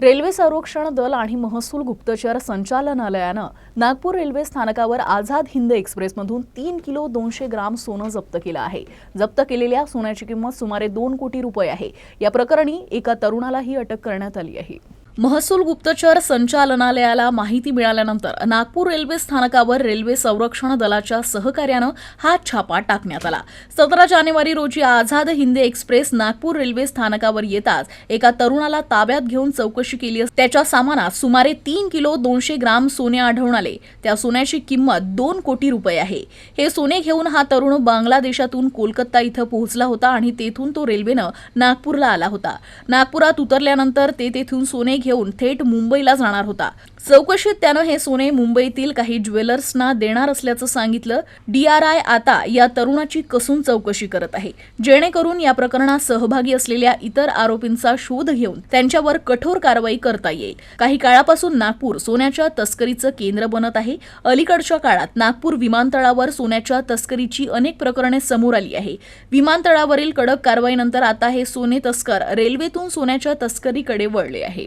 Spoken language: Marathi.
रेल्वे संरक्षण दल आणि महसूल गुप्तचर संचालनालयानं नागपूर रेल्वे स्थानकावर आझाद हिंद एक्सप्रेसमधून तीन किलो दोनशे ग्राम सोनं जप्त केलं आहे. जप्त केलेल्या सोन्याची किंमत सुमारे दोन कोटी रुपये आहे. या प्रकरणी एका तरुणालाही अटक करण्यात आली आहे. महसूल गुप्तचर संचालनालयाला माहिती मिळाल्यानंतर नागपूर रेल्वे स्थानकावर रेल्वे संरक्षण दलाच्या सहकार्यानं हा छापा टाकण्यात आला. सतरा जानेवारी रोजी आझाद हिंद एक्सप्रेस नागपूर रेल्वे स्थानकावर येताच एका तरुणाला ताब्यात घेऊन चौकशी केली त्याच्या सामानात सुमारे तीन किलो दोनशे ग्राम सोने आढळून आले. त्या सोन्याची किंमत दोन कोटी रुपये आहे. हे सोने घेऊन हा तरुण बांगलादेशातून कोलकाता इथं पोहोचला होता आणि तेथून तो रेल्वेनं नागपूरला आला होता. नागपुरात उतरल्यानंतर ते तेथून सोने घेऊन थेट मुंबईला जाणार होता. चौकशीत त्यानं हे सोने मुंबईतील काही ज्वेलर्सना देणार असल्याचं सांगितलं. डीआरआय आता या तरुणाची कसून चौकशी करत आहे. जेणेकरून या प्रकरणात सहभागी असलेल्या इतर आरोपींचा शोध घेऊन त्यांच्यावर कठोर कारवाई करता येईल. काही काळापासून नागपूर सोन्याच्या तस्करीचं केंद्र बनत आहे. अलीकडच्या काळात नागपूर विमानतळावर सोन्याच्या तस्करीची अनेक प्रकरणे समोर आली आहे. विमानतळावरील कडक कारवाईनंतर आता हे सोने तस्कर रेल्वेतून सोन्याच्या तस्करीकडे वळले आहे.